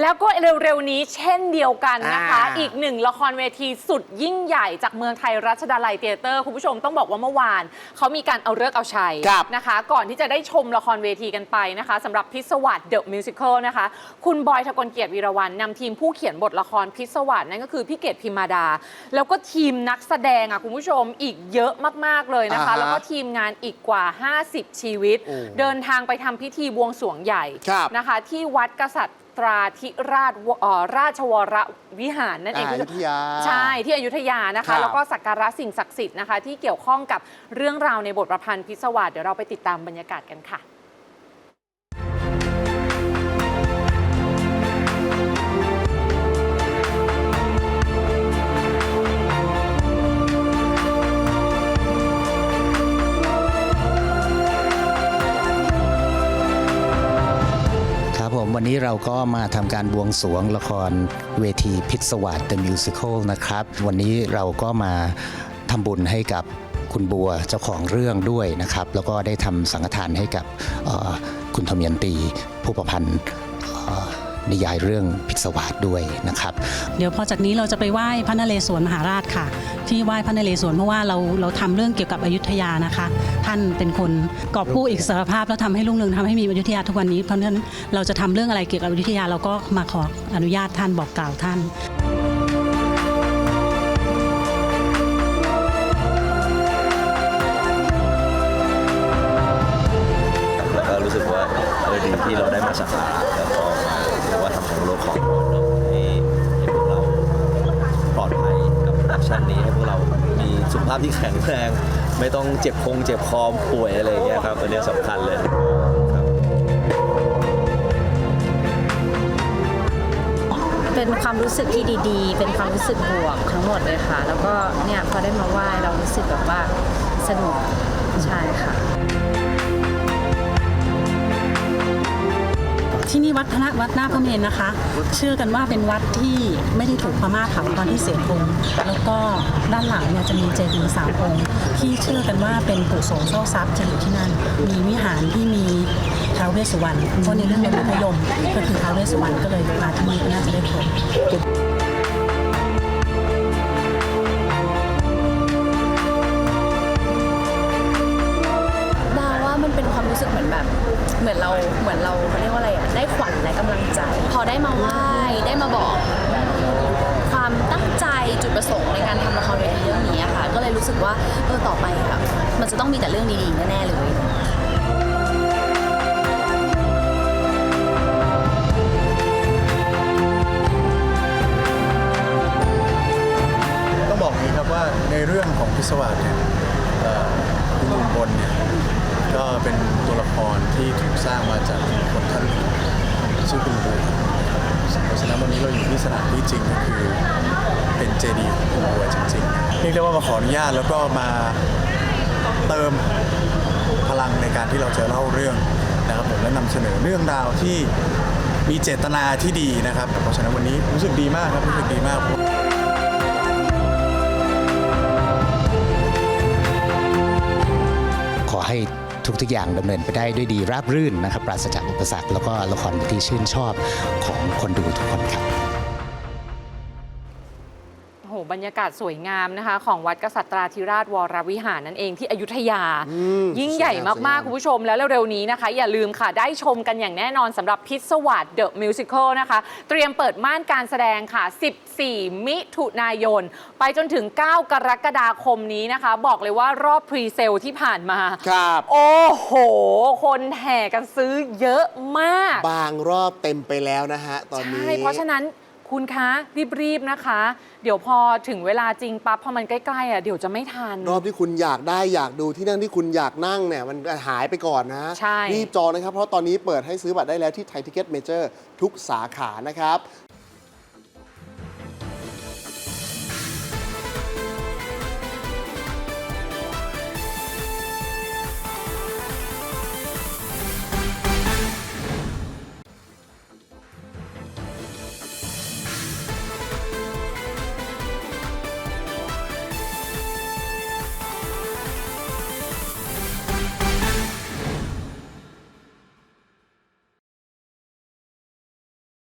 แล้วก็เร็วๆนี้เช่นเดียวกันนะคะ อ่า อีกหนึ่งละครเวทีสุดยิ่งใหญ่จากเมืองไทยรัชดาลัยเตียเตอร์คุณผู้ชมต้องบอกว่าเมื่อวาน เขามีการเอาเลิกษ์เอาชัยครับ นะคะ ก่อนที่จะได้ชมละครเวทีกันไปนะคะสำหรับพิศวาสเดอะมิวสิควลนะคะ คุณบอยทะกลเกียรติวีรวันนำทีมผู้เขียนบทละครพิศวาสนั่นก็คือพี่เกดพิมมาดา แล้วก็ทีมนักแสดงอะคุณผู้ชมอีกเยอะมากๆเลยนะคะ อ่าฮะแล้วก็ทีมงานอีกกว่า 50 ชีวิต โอ้ เดินทางไปทำพิธีบวงสรวงใหญ่ ครับนะคะที่วัดกษัตราธิราชวเอ่อราชวรวิหารนั่นเองอ่าอยุธยาใช่ที่อยุธยานะครัคะบแล้วก็สักการะสิ่งศักดิ์สิทธิ์นะคะที่เกี่ยวข้องกับเรื่องราวในบทประพันธ์พิศวาสเดี๋ยวเราไปติดตามบรรยากาศกันค่ะ วันนี้เราก็มาทำการบวงสรวงละครเวทีพิศวาส The Musical นะครับ วันนี้เราก็มาทำบุญให้กับคุณบัวเจ้าของเรื่องด้วยนะครับ แล้วก็ได้ทำสังฆทานให้กับคุณธมยันตีผู้ประพันธ์ นิยายเรื่องพิศวาสด้วยนะครับ เดี๋ยวพอจากนี้เราจะไปไหว้พระนเรศวรมหาราชค่ะ ที่ไหว้พระนเรศวรเพราะว่าเราเราทำเรื่องเกี่ยวกับอยุธยานะคะ ท่านเป็นคนกอบกู้อิสรภาพแล้วทำให้รุ่งเรืองทำให้มีอยุธยาทุกวันนี้เพราะฉะนั้นเราจะทำเรื่องอะไรเกี่ยวกับอยุธยาเราก็มาขออนุญาตท่านบอกกล่าวท่าน แล้วก็รู้สึกว่าเออดีที่เราได้มาสักการะแล้วก็มาเรียกว่าทำ ของโลองเราเนาะให้ให้พวกเราปลอดภัยกับโปรดักชันนี้ให้พวกเรามีสุขภาพที่แข็งแรง ไม่ต้องเจ็บคงเจ็บคอป่วยอะไรอย่างเงี้ยครับอันเนี้ยสำคัญเลยครับ เป็นความรู้สึกที่ดีๆ เป็นความรู้สึกบวกทั้งหมดเลยค่ะ แล้วก็เนี่ยพอได้มาไหว้เรารู้สึกแบบว่าสนุกใช่ค่ะ ที่นี่วัดพระวัดหน้าพระเมรุนะคะ เชื่อกันว่าเป็นวัดที่ไม่ได้ถูกพม่าเผาตอนที่เสียกรุงแล้วก็ด้านหลังเนี่ยจะมีเจดีย์สามองค์ที่เชื่อกันว่าเป็นปู่โสมเศร้าทรัพย์จะอยู่ที่นั่น มีวิหารที่มีท้าวเวสสุวรรณเพราะในเรื่องบรรพยมก็คือท้าวเวสสุวรรณก็เลยมาที่นี่ก็น่าจะได้ผล รู้สึกเหมือนแบบ เหมือนเราเหมือนเราเขาเรียกว่าอะไรอะได้ขวัญและกำลังใจ พอได้มาไหว้ได้มาบอก ความตั้งใจจุดประสงค์ในการทำละครเวทีเรื่องนี้อะค่ะ ก็เลยรู้สึกว่าเออต่อไปอะมันจะต้องมีแต่เรื่องดีๆแน่ๆเลย ต้องบอกอย่างนี้ครับว่าในเรื่องของพิศวาสเนี่ยเอ่อคุณลุงบนเนี่ยก็เป็นตัวละคร ที่ถูกสร้างมาจากคนท่านหนึ่งชื่อคุณบัวเพราะฉะนั้นวันนี้เราอยู่ที่สถานที่จริงก็คือเป็นเจดีย์ของคุณบัวจริงๆเรียกได้ว่ามาขออนุญาตแล้วก็มาเติมพลังในการที่เราจะเล่าเรื่องนะครับผมและนำเสนอเรื่องราวที่มีเจตนาที่ดีนะครับ เพราะฉะนั้นวันนี้รู้สึกดีมากครับรู้สึกดีมาก ทุกๆอย่างดำเนินไปได้ด้วยดีราบรื่นนะครับปราศจากอุปสรรคแล้วก็ละครที่ชื่นชอบของคนดูทุกคน บโอ้โหบรรยากาศสวยงามนะคะ ของวัดกษัตราธิราชวรวิหารนั่นเองที่อยุธยามยิ่งใหญ่สวยงามมากสวยงามๆคุณผู้ชมแล้วเร็วๆนี้นะคะ อย่าลืมค่ะ ได้ชมกันอย่างแน่นอนสำหรับพิศวาสเดอะมิวสิควลนะคะ เตรียมเปิดม่านการแสดงค่ะ 14 มิถุนายน ไปจนถึง 9 กรกฎาคมนี้นะคะ บอกเลยว่ารอบพรีเซลที่ผ่านมา ครับ โอ้โห คนแห่กันซื้อเยอะมาก บางรอบเต็มไปแล้วนะฮะตอนนี้ ใช่ เพราะฉะนั้น คุณคะรีบๆนะคะ เดี๋ยวพอถึงเวลาจริงปั๊บพอมันใกล้ๆอะเดี๋ยวจะไม่ทัน รอบที่คุณอยากได้อยากดูที่นั่งที่คุณอยากนั่งเนี่ยมันหายไปก่อนนะใช่ รีบจองนะครับ เพราะตอนนี้เปิดให้ซื้อบัตรได้แล้วที่ไทยทิเก็ตเมเจอร์ทุกสาขานะครับ